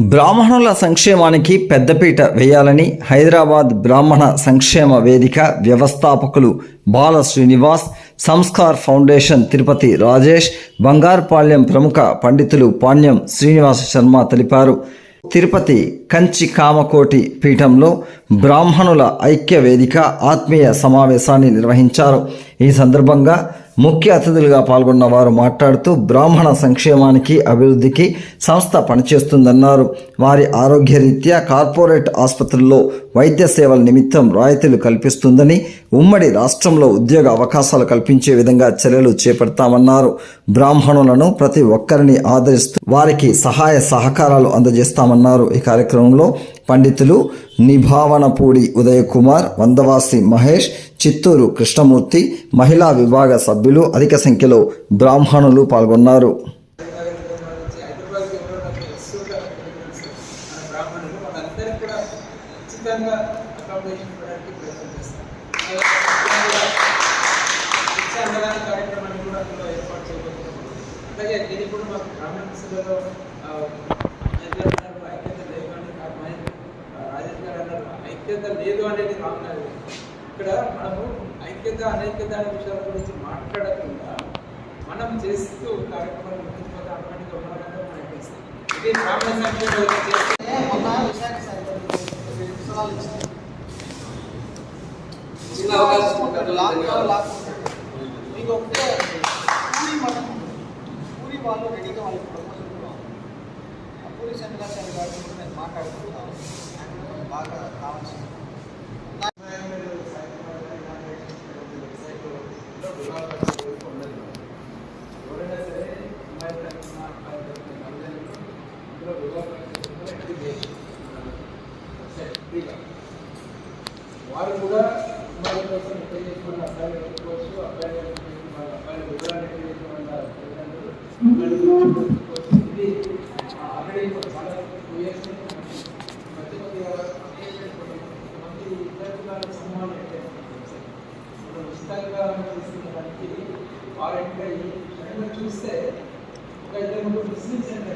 బ్రాహ్మణుల సంక్షేమానికి పెద్దపీట వేయాలని హైదరాబాద్ బ్రాహ్మణ సంక్షేమ వేదిక వ్యవస్థాపకులు బాల శ్రీనివాస్ సంస్కార్ ఫౌండేషన్ తిరుపతి రాజేష్ బంగారుపాళ్యం ప్రముఖ పండితులు పాణ్యం శ్రీనివాస శర్మ తెలిపారు. తిరుపతి కంచి కామకోటి పీఠంలో బ్రాహ్మణుల ఐక్య వేదిక ఆత్మీయ సమావేశాన్ని నిర్వహించారు. ఈ సందర్భంగా ముఖ్య అతిథులుగా పాల్గొన్న వారు మాట్లాడుతూ బ్రాహ్మణ సంక్షేమానికి అభివృద్ధికి సంస్థ పనిచేస్తుందన్నారు. వారి ఆరోగ్యరీత్యా కార్పొరేట్ ఆసుపత్రుల్లో వైద్య సేవల నిమిత్తం రాయితీలు కల్పిస్తుందని ఉమ్మడి రాష్ట్రంలో ఉద్యోగ అవకాశాలు కల్పించే విధంగా చర్యలు చేపడతామన్నారు. బ్రాహ్మణులను ప్రతి ఒక్కరిని ఆదరిస్తూ వారికి సహాయ సహకారాలు అందజేస్తామన్నారు. ఈ కార్యక్రమంలో పండితులు నిభావనపూడి ఉదయకుమార్ వందవాసి మహేష్ చిత్తూరు కృష్ణమూర్తి మహిళా విభాగ సభ్యులు అధిక సంఖ్యలో బ్రాహ్మణులు పాల్గొన్నారు. అలాగే ఎవరైనా వస్తుంటారో మాకు గ్రామీణ సభలో కూడా ఖచ్చితంగా అకామిడేషన్ ఇవ్వడానికి ప్రయత్నం చేస్తాం శిక్ష అన్నదాన కార్యక్రమాన్ని కూడా అందులో ఏర్పాటు చేయబోతున్నాం అలాగే దీనికి కూడా మాకు బ్రాహ్మణ సభలో ఐక్యత లేదు అని నాకు మహేంద్ర రాజేష్ గారు అన్నారు ఐక్యత లేదు అనేది రాన్నారు ఇక్కడ మనము ఐక్యత అనైక్యత అనే విషయాల గురించి మాట్లాడకుండా మనం చేస్తూ కార్యక్రమాలు ముగించుకుంటే ఆటోమేటిక్గా ఉన్నదంతా మనకి ఇది. చిన్న అవకాశం. లాక్డౌన్ లాక్కుంటాడు. మీకు ఒకటే పూరి మనం పూరి వాళ్ళు రెడీగా వాళ్ళకి ప్రపోజల్ కూడా ఉంది. ఆ పూరి చంద్రాచార్య గారితో కూడా నేను మాట్లాడుతున్నాను వారు కూడా అమ్మాయిల కోసం ఎక్కడ చేసుకున్న అబ్బాయిలు పెట్టుకోవచ్చు వారంటే చూస్తే ఒక ఇద్దరు ముగ్గురు ముస్లిమ్స్ అంటే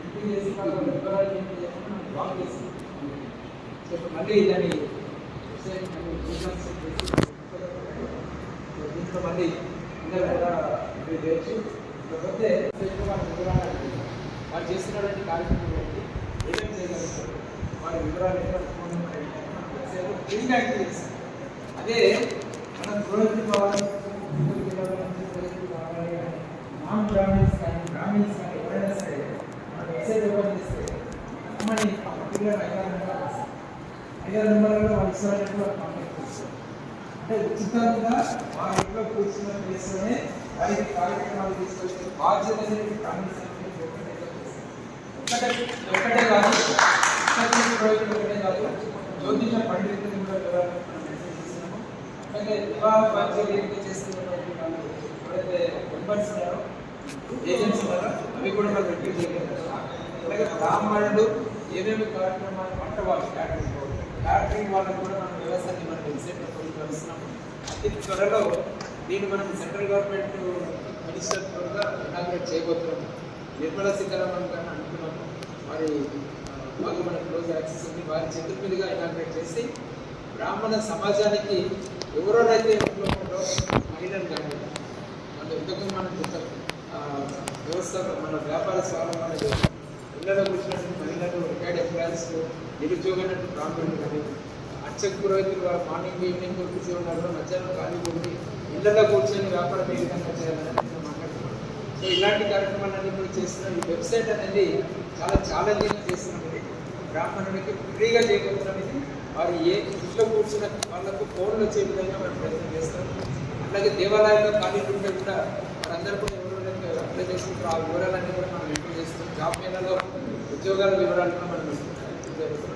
ఎంపీ చేసి వాళ్ళ వివరాలు ఏంటి అని మనం బ్లాక్ చేసి సో ఇప్పుడు మళ్ళీ దాన్ని మళ్ళీ రీకన్స్ట్రక్ట్ చేసి సో దీంట్లో మళ్ళీ ఇంకా ఎలా ఇది చేయొచ్చు కాకపోతే వెబ్సైట్లో వాళ్ళ వివరాలు అడిగారు. చేస్తున్నటువంటి కార్యక్రమం ఏంటి ఏమేమి చేయగలుగుతారు వారి వివరాలు ఏంటి ఫోన్ నెంబర్ ఏంటి అని అదే మనం గృహస్థి నాన్ బ్రాహ్మిన్స్ కానీ బ్రాహ్మిన్స్ కానీ ఎవరైనా సరే మన చేస్తే అమ్మని ఆ పర్టికులర్ ఐదారు నెంబర్ వస్తాయి ఐదారు నెంబర్లలో చేస్తారు అంటే ఉచితంగా మా ఇంట్లో కూర్చున్న ప్లేస్లోనే వారికి కార్యక్రమాలు తీసుకొచ్చే బాధ్యత అనేది బ్రాహ్మిన్స్ అనేది ఒక్కటే ఒక్కటే కాదు ఒక్కటే కాదు. జ్యోతిష పండితులు కూడా మెసేజ్ చేసినాము అంటే వివాహ బాధ్యత మెంబర్స్ ఏజెంట్స్ అవి కూడా మనం రిపీట్ చేయగలుగుతాం అలాగే బ్రాహ్మణులు ఏమేమి కార్యక్రమాలు పంట వాళ్ళు క్యాటరింగ్ క్యాటరింగ్ వాళ్ళకి కూడా మనం వ్యవసాయాన్ని మనం వెబ్సైట్లో పొందుపరుస్తున్నాము అతి త్వరలో దీన్ని మనం సెంట్రల్ గవర్నమెంట్ మినిస్టర్ త్వరగా ఇనాగ్రేట్ చేయబోతున్నాము నిర్మలా సీతారామన్ గారిని అనుకున్నాము వారి వాళ్ళు మన క్లోజ్ యాక్సెస్ ఉంది వారి చేతుల మీదుగా ఇనాగ్రేట్ చేసి బ్రాహ్మణ సమాజానికి ఎవరోనైతే ఇంట్లో మహిళలు కానీ మన ఇంతకు మనం వ్యవస్థ మన వ్యాపార స్వావలంబన ఇళ్ళలో కూర్చున్నటువంటి మహిళలు రిటైర్డ్ ఎంప్లాయీస్ నిరుద్యోగైనటువంటి ప్రాంతాలు కానీ అర్చక పురోహితులు మార్నింగ్ ఈవినింగ్ కూర్చొని ఉన్నారు మధ్యాహ్నం ఖాళీ ఉండి ఇళ్ళలో కూర్చొని వ్యాపారం ఏ విధంగా చేయాలని మనం సో ఇలాంటి కార్యక్రమాలన్నీ కూడా చేస్తున్నాం ఈ వెబ్సైట్ అనేది చాలా ఛాలెంజింగ్ చేస్తున్నది. బ్రాహ్మణుడికి ఫ్రీగా చేయబోతున్నాం ఇది. వారు ఏ ఇంట్లో కూర్చున్న వాళ్ళకు ఫోన్లు వచ్చే విధంగా మనం ప్రయత్నం చేస్తాం అలాగే దేవాలయాల్లో ఖాళీలు ఉంటే కూడా వారందరూ కూడా ఎవరు అప్లై చేసుకుంటారు ఆ వివరాలన్నీ కూడా మనం ఇంప్రూవ్ చేస్తాం. జాబ్ మేళలో ఉద్యోగాల వివరాలు కూడా మనం జరుగుతున్నాం